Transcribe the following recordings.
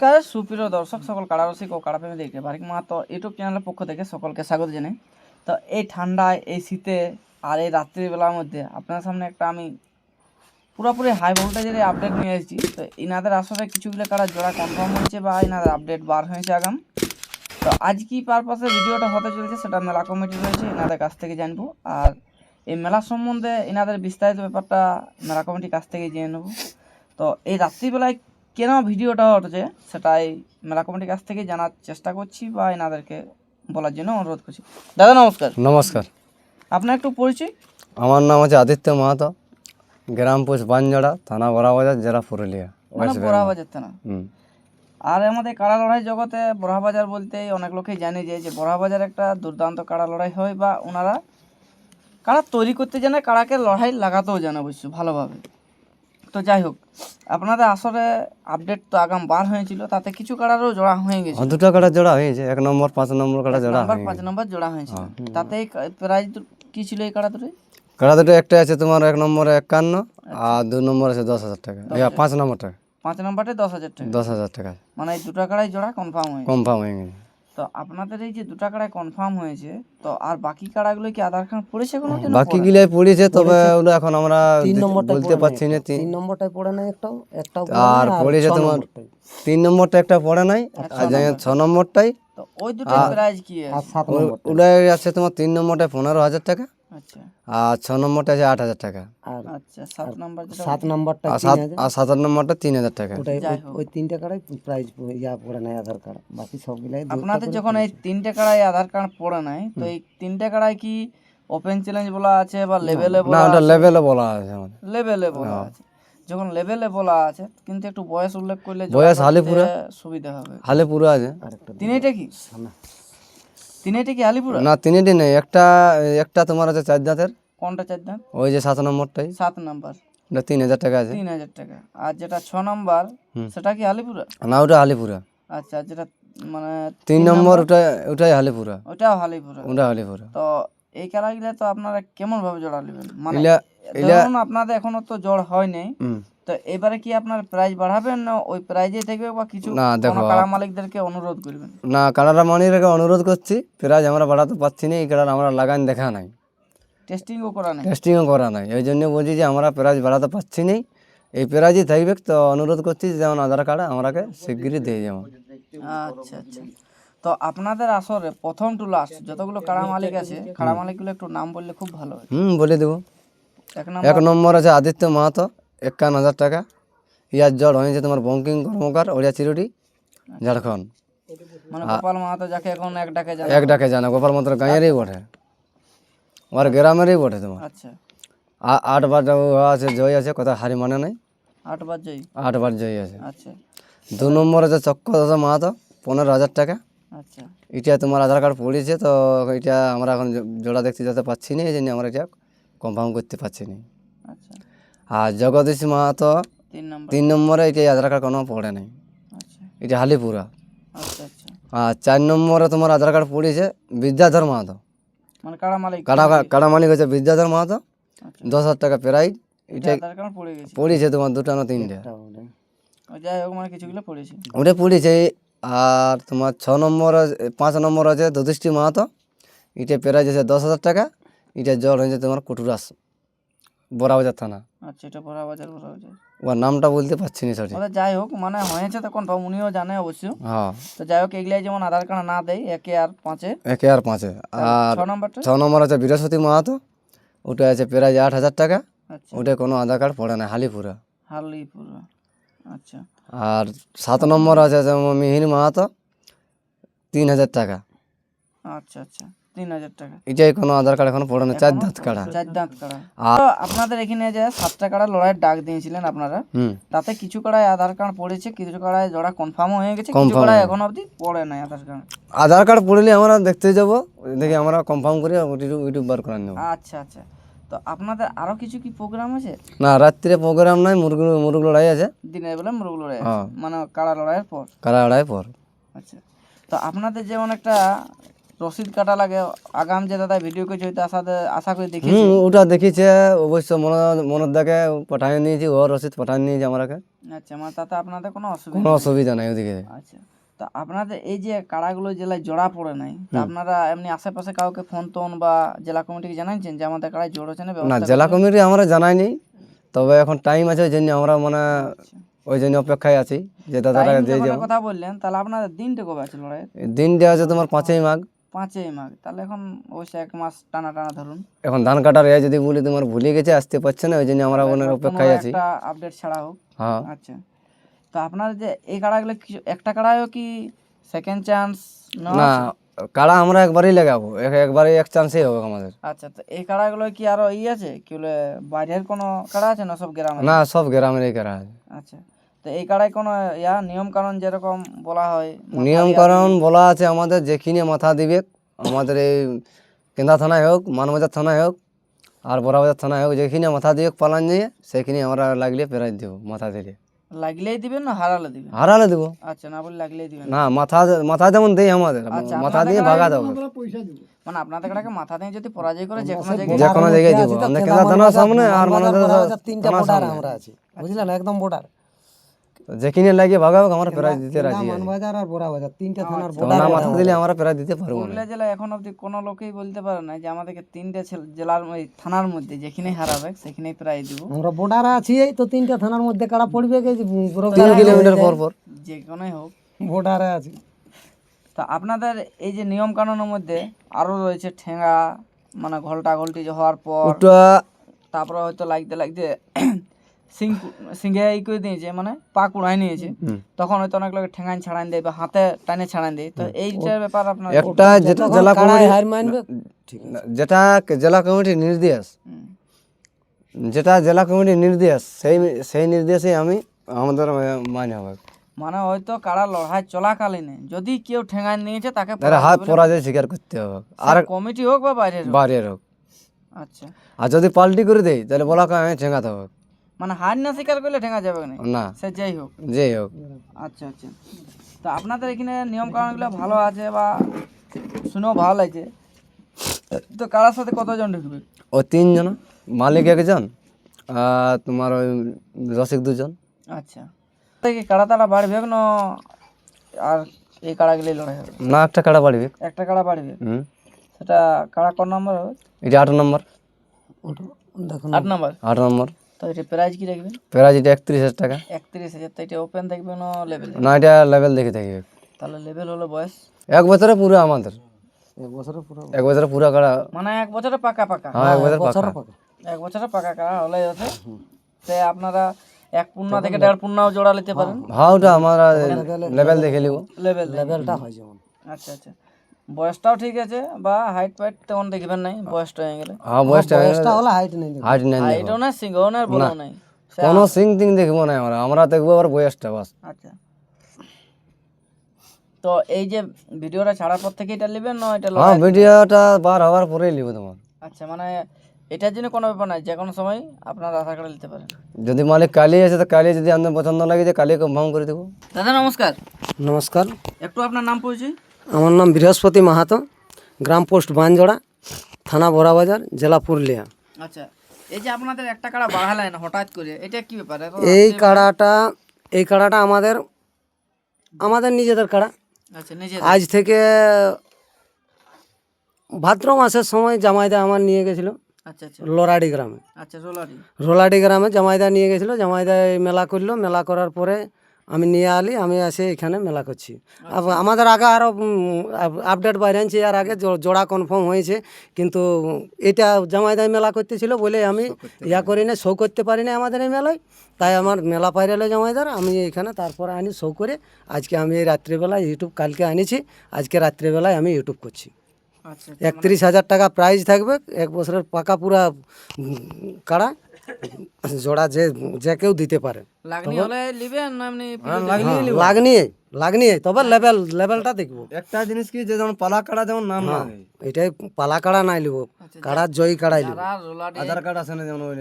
নমস্কার, সুপ্রিয় দর্শক, সকল কাড়ারসিক ও কাড়াপ্রেমীদেরকে বারিক মাহাতো ইউটিউব চ্যানেলের পক্ষ থেকে সকলকে স্বাগত জানাই। তো এই ঠান্ডায়, এই শীতে আর এই রাত্রিবেলার মধ্যে আপনার সামনে একটা আমি পুরোপুরি হাই ভোল্টেজের আপডেট নিয়ে এসেছি। তো ইনাদের আসলে কিছুগুলো কারা জোড়া কনফার্ম হয়েছে বা ইনাদের আপডেট বার হয়েছে আগাম। তো আজ কি পারপাসে ভিডিওটা হতে চলেছে সেটা মেলা কমিটি রয়েছে, ইনাদের কাছ থেকে জানব। আর এই মেলা সম্বন্ধে ইনাদের বিস্তারিত ব্যাপারটা মেলা কমিটির কাছ থেকে জেনে নেব। তো এই রাত্রিবেলায় কেন ভিডিওটা হচ্ছে সেটাই মেলা কমিটির কাছ থেকে জানার চেষ্টা করছি বা এনাদেরকে বলার জন্য অনুরোধ করছি। দাদা নমস্কার। নমস্কার। আপনার একটু পরিচয়? আমার নাম হচ্ছে আদিত্য মাহাতো গ্রাম পোস্ট বানজড়া থানা বড়াবাজার জেলা পুরুলিয়া। মানে বড়াবাজার থানা? আর আমাদের কাড়া লড়াই জগতে বড়াবাজার বলতে অনেক লোকেই জানে যে যে বড়াবাজার একটা দুর্দান্ত কাড়া লড়াই হয় বা ওনারা কাড়া তৈরি করতে জানে কাড়াকে লড়াই লাগাতেও জানে অবশ্য ভালোভাবে। তো যাই হোক আপনাদের আসলে আপডেট তো আগাম বার হয়েছিল তাতে কিছু কাড়ারও জোড়া হয়ে গেছে। দুটো কাটা জোড়া হয়েছে এক নম্বর পাঁচ নম্বর কাটা জোড়া নাম্বার হয়ে পাঁচ নম্বর জোড়া হয়েছে। তাতে প্রাইজ কি ছিল এই কাড়া দুটোই কাটা দুটো একটা আছে তোমার এক নম্বরে একান্ন আর দু নম্বর আছে দশ হাজার টাকা। পাঁচ নম্বর টাকা। পাঁচ নম্বরটা দশ হাজার টাকা। দশ হাজার টাকা। মানে এই দুটো কাড়াই জোড়া কনফার্ম হয়েছে কনফার্ম হয়ে গেছে। তো আপনাদের এই যে দুটো কাড়ায় কনফার্ম হয়েছে তো আর বাকি কাড়াগুলো কি আধার কার্ড পড়েছে কোনো বাকি গিলাই পড়েছে তবে ওগুলো এখন আমরা তিন নম্বরটা বলতে পারছি না তিন নম্বরটাই পড়ে নাই একটাও একটাও আর পড়েছে তোমার তিন নম্বরটা একটা পড়ে নাই আর হোক ছ নম্বরটাই। তো ওই দুটো প্রাইস কি আছে? সাত ওটাই আছে তোমার তিন নম্বরটা পনেরো হাজার টাকা। আচ্ছা। আর ছ নম্বরটা আছে আট হাজার টাকা। আর আচ্ছা সাত নম্বর সাত নম্বরটা আর সাত আট নম্বরটা তিন হাজার টাকা। ওটাই ওই- ওই তিনটা কার্ডাই প্রাইজ ইয়া পড়ে নাই আধার কার্ড। বাকি সবগুলাই আপনাদের যখন এই তিনটে কাড়াই আধার কার্ড পড়ে নাই তো এই তিনটে কাড়াই কি ওপেন চ্যালেঞ্জ বলা আছে বা লেভেলে না বলা ওটা লেভেলে বলা আছে লেভেলে বলা আছে। যখন লেভেলে বলা আছে কিন্তু একটু বয়স উল্লেখ করলে বয়স হালিপুরা। সুবিধা হবে। হালে পুরো আছে। আরেকটা তিনেটা কি? তিনেটা কি আলিপুরা না তিনটি নেই। একটা একটা তোমার আছে চার দাঁতের। কোনটা চার দাম ওই যে সাত নম্বরটাই। সাত নাম্বার। ওটা তিন হাজার টাকা আছে। তিন হাজার টাকা। আর যেটা ছ নাম্বার সেটা কি আলিপুরা? না ওটা হালিপুরা আচ্ছা যেটা মানে তিন নম্বর ওটা ওটাই হালিপুরা ওটাও আলিপুরা। ওটা হালিপুরা তো এই খেলাগুলো তো আপনারা কেমন ভাবে জোড়া নেবেন? মানে ধরুন আপনাদের এখনও তো জ্বর হয় নাই তো এবারে কি আপনার প্রাইজ বাড়াবেন না ওই প্রাইজে থাকবে বা কিছু? না দেখো কারা মালিকদেরকে অনুরোধ করবেন? না কানাডা মানিরাকে অনুরোধ করছি প্রাইজ আমরা বাড়াতে পারছি না এই কারণ আমরা লাগান দেখা নাই। টেস্টিংও করা নেই? টেস্টিংও করা নাই। এই জন্য বলছি যে আমরা প্রাইজ বাড়াতে পারছি না। এই প্রাইজই থাকবে তো অনুরোধ করছি যেমন আধার কার্ড আমাকে শিগগিরই দিয়ে যেমন আচ্ছা আচ্ছা। তো আপনাদের আসরে প্রথম টু লাস্ট যতগুলো কাড়া মালিক আছে কাড়া মালিকগুলো একটু নাম বললে খুব ভালো হয়। হুম বলে দেবো। এক নম্বর। আছে আদিত্য মাহাতো একান্ন হাজার টাকা। ইয়ার জ্বর হয়েছে তোমার বঙ্কিং কর্মকার ওড়িয়া চিরুটি ঝাড়খণ্ড। মানে গোপাল মাহাতো যাকে এখন এক ডাকে জানে। এক ডাকে জানা গোপাল মাত্র গাঁয়েরই বটে। ওর গ্রামেরই বটে তোমার। আচ্ছা। আটবার আছে জয় আছে কথা হারি মানে নাই। আটবার জয়ী? আটবার জয় আছে। আচ্ছা। দু নম্বর আছে চক্রদাস মাহাতো পনেরো হাজার টাকা। আচ্ছা। এটা তোমার আধার কার্ড পড়েছে তো এটা আমরা এখন জোড়া দেখতে যেতে পাচ্ছি না এই জন্য আমরা এটা কনফার্ম করতে পারছি না আচ্ছা। আর জগদীশ মাহাতো তিন নম্বর। তিন নম্বরে এটা আধার কার্ড কোনো পড়ে নাই। আচ্ছা। এটা হালিপুরা আচ্ছা আচ্ছা। আর চার নম্বরে তোমার আধার কার্ড পড়েছে বিদ্যাধর মাহাতো। মানে কাড়া মালিক। হচ্ছে বিদ্যাধর মাহাতো। দশ হাজার টাকা প্রাইজ এটা আধার কার্ড পড়ে গেছে পড়েছে তোমার দুটো না তিনটে। যাই হোক মানে কিছুগুলো পড়েছে ওটা পড়েছে আর তোমার ছ নম্বর পাঁচ নম্বর আছে যুধিষ্ঠি মাহাতো। এটা প্রাইজ আছে দশ হাজার টাকা। এটা জ্বর হয়েছে তোমার কুটুরাস। বড়াবাজার থানা। আচ্ছা এটা বড়া বাজার বড়া বাজার ওর নামটা বলতে পারছি না সঠিক যাই হোক মানে হয়েছে তো কনফার্ম উনিও জানে অবশ্য। হ্যাঁ। তো যাই হোক এগুলাই যেমন আধার কার্ড না দেয় একে আর পাঁচে একে আর পাঁচে আর ছ নম্বরটা? ছ নম্বর আছে বৃহস্পতি মাহাতো। ওটা আছে প্রায় আট হাজার টাকা। আচ্ছা। ওটা কোনো আধার কার্ড পড়ে না হালিপুরা। হালিপুর। আচ্ছা। আর সাত নম্বর আছে যেমন মিহির মাহাতো। তিন হাজার টাকা। আচ্ছা আচ্ছা। তিন হাজার টাকা। এটাই কোনো আধার কার্ড এখন পড়ে চার দাঁত কাড়া। চার দাঁত কাড়া। তো আপনাদের এখানে যে সাতটা কাড়া লড়াইয়ের ডাক দিয়েছিলেন আপনারা তাতে কিছু কাড়ায় আধার কার্ড পড়েছে কিছু কাড়ায় জোড়া কনফার্ম হয়ে গেছে কিছু কাড়ায় এখন অবধি পড়ে নাই আধার কার্ড। আধার কার্ড পড়লে আমরা দেখতে যাব দেখি আমরা কনফার্ম করে ইউটিউব বার করে নেব। আচ্ছা আচ্ছা। তো আপনাদের আরও কিছু কি প্রোগ্রাম আছে? না রাত্রে প্রোগ্রাম নাই মুরগ মুরগ লড়াই আছে। দিনের বেলা মুরগ লড়াই আছে? হ্যাঁ। মানে কাড়া লড়াইয়ের পর। কারা লড়াই পর। আচ্ছা। তো আপনাদের যেমন একটা রসিদ কাটা লাগে আগাম যে দাদা ভিডিও করছে হয়তো আশা আশা করে দেখি ওটা দেখিছে অবশ্য মনে মনের দেখে পাঠাই নিয়েছি ও রসিদ পাঠাই নিয়েছে আমাকে আচ্ছা মানে তাতে আপনাদের কোনো অসুবিধা কোনো অসুবিধা নাই ওদিকে। আচ্ছা তো আপনাদের এই যে কাড়াগুলো জেলায় জোড়া পড়ে নাই আপনারা এমনি আশেপাশে কাউকে ফোন টোন বা জেলা কমিটিকে জানাইছেন যে আমাদের কাড়ায় জোর হচ্ছে না জেলা কমিটি আমরা জানাইনি তবে এখন টাইম আছে ওই জন্য আমরা মানে ওই জন্য অপেক্ষায় আছি যে টাইম দিয়ে যাব। কথা বললেন তাহলে আপনাদের দিনটা কবে আছে লড়াইয়ের? দিন দেওয়া আছে তোমার পাঁচই মাঘ। পাঁচই মাঘ। তাহলে এখন অবশ্যই এক মাস টানা টানা ধরুন। এখন ধান কাটার এ যদি বলি তোমার ভুলে গেছে আসতে পারছে না ওই জন্য আমরা ওনার অপেক্ষায় আছি। একটা আপডেট ছাড়া হোক। হ্যাঁ। আচ্ছা। তো আপনার যে এই কাড়াগুলো কি একটা কাড়ায়ও কি সেকেন্ড চান্স না কাড়া আমরা একবারই লাগাবো। একবারই এক চান্সেই হবে আমাদের। আচ্ছা তো এই কাড়াগুলো কি আরও ই আছে? কি বলে বাইরের কোনো কাড়া আছে না সব গ্রামে না সব গ্রামের এই কাড়া আছে। আচ্ছা। তো এই কাড়ায় কোনো ইয়া নিয়ম কানুন যেরকম বলা হয় নিয়ম কারণ বলা আছে আমাদের যেখানে মাথা দিবে। আমাদের এই কেন্দা থানায় হোক মানবাজার থানায় হোক আর বড়াবাজার থানায় হোক যেখানে মাথা দিয়ে পালান দিয়ে সেখানে আমরা লাগলে প্রাইজ দেবো মাথা দিলে লাগলেই দিবেন না হারালে দিবেন? হারালে দেবো। আচ্ছা না বলে লাগলেই দিবেন না। মাথা মাথা যেমন দেই আমাদের আচ্ছা, মাথা দিয়ে ভাগা দেবো। মানে আপনাদের মাথা দিয়ে যদি পরাজয় করে যে কোনো জায়গায় যে কোনো জায়গায় দেবো। কেন্দা থানার সামনে আর মানবাজার তিনটা বর্ডার আমরা আছি। বুঝলেন? একদম বর্ডার যেখানে লাগিয়ে ভাগা হোক আমরা প্রাইজ দিতে রাজি আছি। মানবাজার আর বড়া বাজার তিনটা থানার তো না মাথা দিলে আমরা প্রাইজ দিতে পারব না। পুরুলিয়া জেলায় এখন অবধি কোনো লোকেই বলতে পারে না যে আমাদেরকে তিনটে ছেলে- জেলার ওই থানার মধ্যে যেখানেই হারাবে সেখানেই প্রায় দিব। আমরা বর্ডারে আছি এই তো তিনটা থানার মধ্যে কাড়া পড়বে কে তিন কিলোমিটার পর পর যে কোনোই হোক। বর্ডারে আছি। তো আপনাদের এই যে নিয়ম কানুনের মধ্যে আরও রয়েছে ঠেঙ্গা মানে ঘোলটা ঘোলটি হওয়ার পর তারপরে হয়তো লাগতে লাগতে সিং সিংহে ই করে দিয়েছে মানে পা কুড়াই নিয়েছে। তখন হয়তো অনেক লোক ঠেঙ্গান ছাড়ান দেয় বা হাতে টানে ছাড়ান দেয়। তো এইটার ব্যাপার আপনার একটা যেটা জেলা কমিটি হার মানবে? যেটা জেলা কমিটির নির্দেশ যেটা জেলা কমিটির নির্দেশ সেই সেই নির্দেশে আমি আমাদের মানে হবে। মানে হয়তো কারা লড়াই চলাকালীনে যদি কেউ ঠেঙ্গান নিয়েছে তাকে হাত পরাজয় স্বীকার করতে হবে। আর কমিটি হোক বা বাইরের হোক? বাইরের হোক। আচ্ছা। আর যদি পাল্টি করে দেয় তাহলে বলা হয় আমি ঠেঙাতে হবে। মানে হার না স্বীকার করলে ঠেঙ্গা যাবে না না। সে যাই হোক। যেই হোক। আচ্ছা আচ্ছা। তো আপনাদের এখানে নিয়ম কানুনগুলো ভালো আছে বা শুনেও ভালো লাগছে? তো কারার সাথে কতজন ঢুকবে? ও তিনজন। মালিক একজন আর তোমার ওই রসিক দুজন। আচ্ছা। কি কাড়া তাড়া বাড়বে না আর এই কাড়াগুলি লড়াই হবে? না একটা কাড়া বাড়বে। একটা কাড়া বাড়বে? হুম। সেটা কাড়া কোন নম্বর হবে? এটা আট নম্বর। দেখুন আট নম্বর? আট নম্বর। তো এটা প্রাইজ কি রাখবেন প্রাইজ এটা একত্রিশ হাজার টাকা। একত্রিশ হাজার তো এটা ওপেন দেখবে না লেভেল না এটা লেভেল দেখে থাকবে তাহলে লেভেল হলো বয়স? এক বছরে পুরো আমাদের। এক বছরে পুরো এক বছরে পুরো কাড়া মানে এক বছরে পাকা পাকা। হ্যাঁ এক বছর পাকা। এক বছরে পাকা কাড়া হলে আছে সে আপনারা এক পূর্ণা থেকে দেড় পূর্ণাও জোড়া নিতে পারেন। হ্যাঁ ওটা আমরা লেভেল দেখে নিব। লেভেল লেভেলটা হয় যেমন। আচ্ছা আচ্ছা। বয়সটাও ঠিক আছে বা হাইট ফাইট তেমন দেখবেন নাই বয়সটা হয়ে গেলে। হ্যাঁ বয়সটা বয়সটা হলো হাইট নেই হাইট নাই হাইটও না সিংহও না বড়ও নাই। সে- কোনো সিং টিং দেখব না আমরা আমরা দেখব আবার বয়সটা বাস। আচ্ছা। তো এই যে ভিডিওটা ছাড়ার পর থেকে এটা নেবেন না এটা হ্যাঁ ভিডিওটা বার হওয়ার পরেই নিব তোমার। আচ্ছা মানে এটার জন্য কোনো ব্যাপার নাই যে কোনো সময় আপনার আধার কার্ড নিতে পারেন। যদি মালিক কালি আছে তো কালি যদি আপনার পছন্দ লাগে যে কালি কনফার্ম করে দেবো। দাদা নমস্কার। নমস্কার। একটু আপনার নাম পরিচয়? আমার নাম বৃহস্পতি মাহাতো গ্রাম পোস্ট বানজোড়া থানা বড়াবাজার জেলা পুরুলিয়া। আচ্ছা এই যে আপনাদের একটা কাড়া বাড়ালেন হঠাৎ করে এটা কি ব্যাপার? এই কাড়াটা এই কাড়াটা আমাদের আমাদের নিজেদের কাড়া। আচ্ছা আজ থেকে ভাদ্র মাসের সময় জামাইদা আমার নিয়ে গেছিল আচ্ছা লোরাডি গ্রামে। আচ্ছা রোলাডি গ্রামে জামাইদা নিয়ে গেছিল জামাইদা মেলা করল মেলা করার পরে আমি নিয়ে আলি আমি এসে এখানে মেলা করছি। আব- আমাদের আগে আরও আপডেট বাইরে আনছি আর আগে জোড়া কনফার্ম হয়েছে। কিন্তু এটা জামাইদাই মেলা করতেছিল বলে আমি ইয়া করি না শো করতে পারি না আমাদের এই মেলায়। তাই আমার মেলা পাইরালে জামাইদার আমি এখানে তারপরে আনি শো করে আজকে আমি এই রাত্রিবেলায় ইউটিউব কালকে আনিছি আজকে রাত্রিবেলায় আমি ইউটিউব করছি। আচ্ছা একত্রিশ হাজার টাকা প্রাইজ থাকবে এক বছরের পাকা পুরা কাড়া। জোড়া যে যে কেউ দিতে পারে। লাগনি হলে নিবেন এমনি লাগনি লাগনি তবে লেভেল লেভেলটা দেখব। একটা জিনিস কি যে যেমন পালা কাড়া যেমন নাম লাগে এটাই পালা কাড়া নাই লিব কাড়া জয়ী কাড়াই লিব। আধার কার্ড আছে না যেমন ওই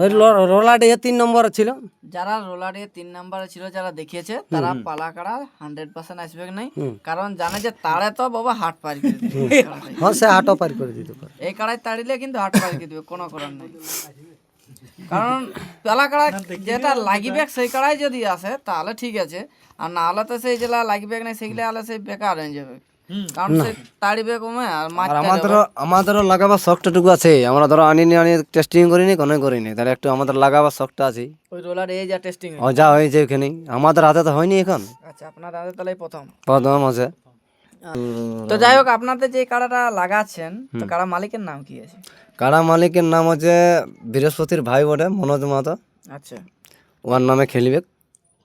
ওই রোলাডে তিন নম্বর ছিল। যারা রোলাডি তিন নাম্বারে ছিল যারা দেখিয়েছে তারা পালা কাড়া হান্ড্রেড পার্সেন্ট আসবে নাই? কারণ জানে যে তাড়ে তো বাবা হাট পারি করে হ্যাঁ সে আটো পার করে দিতে পারে। এই কাড়াই তাড়িলে কিন্তু হাট পারি করে দিবে কোনো করার নেই। কারণ পেলা কাড়া যেটা লাগবে সেই কাড়াই যদি আসে তাহলে ঠিক আছে। আর না হলে তো সেই যেটা লাগবে না সেগুলো হলে সেই বেকার হয়ে যাবে। কারণ সে তাড়িবে কমে আর মাছ আর আমাদেরও আমাদেরও লাগাবার শখটাটুকু আছে। আমরা ধরো আনিনি আনি টেস্টিং করিনি কোনো করিনি। তাহলে একটু আমাদের লাগাবার শখটা আছে। ওই রোলার এই যা টেস্টিং ও যা হয়েছে ওখানে আমাদের হাতে তো হয়নি এখন। আচ্ছা আপনার দাদা তাহলে প্রথম। প্রথম আছে। তো যাই হোক আপনাদের যে কাড়াটা লাগাচ্ছেন তো কাড়া মালিকের নাম কি আছে? কাড়া মালিকের নাম হচ্ছে বৃহস্পতির ভাই বটে মনোজ মাহাতো। আচ্ছা। ওর নামে খেলবে।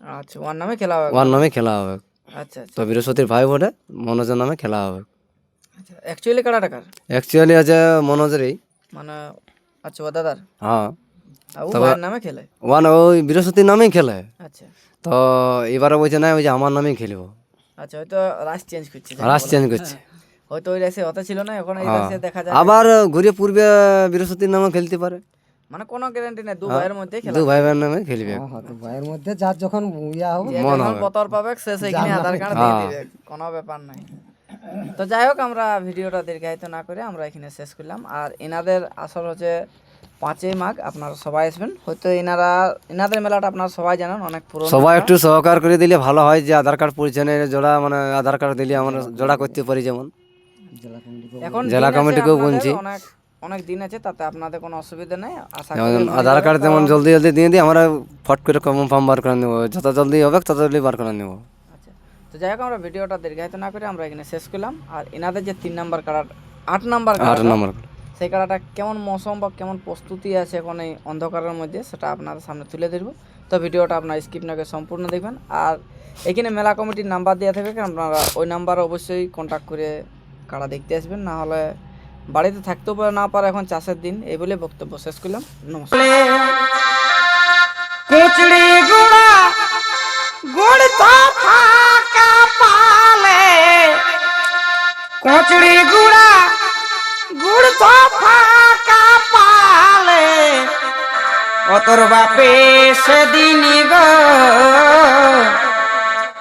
আচ্ছা ওর নামে খেলা হবে। ওর নামে খেলা হবে। আচ্ছা আচ্ছা। তো বৃহস্পতির ভাই বটে মনোজের নামে খেলা হবে। আচ্ছা অ্যাকচুয়ালি কাড়াটা কার? অ্যাকচুয়ালি আছে মনোজেরই মানে আচ্ছা ও দাদার? হ্যাঁ। আর নামে খেলে? ওয়ান ওই বৃহস্পতির নামেই খেলে। আচ্ছা। তো এবারে বলছে না ওই যে আমার নামেই খেলব। আচ্ছা হয়তো রাশ চেঞ্জ করছে রাস চেঞ্জ করছে। হয়তো ওই হতে ছিল না এখন এই হ্যাঁ। রাশে দেখা যায় আবার ঘুরে পূর্বে বৃহস্পতির নামে খেলতে পারে। মানে কোনো গ্যারান্টি নেই দু ভাইয়ের মধ্যে খেলা দু ভাই বোনের নামে খেলবে। ভাইয়ের মধ্যে যার যখন ইয়া হবে যে যখন বতর পাবে সে সেইখানে আধার কার্ড দিয়ে দিবে কোনো ব্যাপার নাই। তো যাই হোক আমরা ভিডিওটা দীর্ঘায়িত না করে আমরা এখানে শেষ করলাম। আর এনাদের আসল হচ্ছে পাঁচই মাঘ আপনারা সবাই আসবেন। হয়তো এনারা এনাদের মেলাটা আপনারা সবাই জানেন অনেক পুরনো সবাই একটু সহকার করে দিলে ভালো হয় যে আধার কার্ড পরিচয় জোড়া মানে আধার কার্ড দিলে আমরা জোড়া করতে পারি যেমন। এখন জেলা কমিটিকেও বলছি। অনেক অনেক দিন আছে তাতে আপনাদের কোনো অসুবিধা নেই। আশা করি আধার কার্ড যেমন জলদি জলদি দিয়ে দিই আমরা ফট করে ফর্ম বার করে নেব। যত জলদি হবে তত জলদি বার করে নেব। আচ্ছা তো যাই হোক আমরা ভিডিওটা দীর্ঘায়িত না করে আমরা এখানে শেষ করলাম। আর এনাদের যে তিন নাম্বার কার্ড আট নাম্বার আট কার্ড নম্বর সেই কাড়াটা কেমন মৌসুম বা কেমন প্রস্তুতি আছে এখন এই অন্ধকারের মধ্যে, সেটা আপনাদের সামনে তুলে ধরবো। তো ভিডিওটা আপনার স্কিপ না করে সম্পূর্ণ দেখবেন। আর এখানে মেলা কমিটির নাম্বার দেওয়া থাকবে আপনারা ওই নাম্বারে অবশ্যই কন্ট্যাক্ট করে কারা দেখতে আসবেন। না হলে বাড়িতে থাকতেও পারে, না পারে এখন চাষের দিন, এই বলে বক্তব্য শেষ করলাম। নমস্কার। কুচড়ি গুড়া ফাঁকা পালে অতর বাপে সেদিন গো।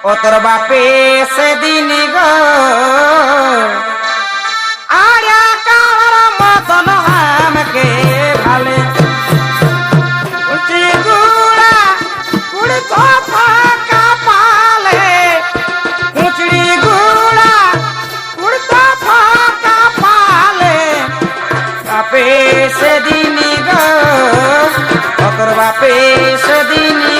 অতর বাপে সেদিন গো। আর কার মতন আমাকে বাপে সেদিন গো অকর বাপে সেদিন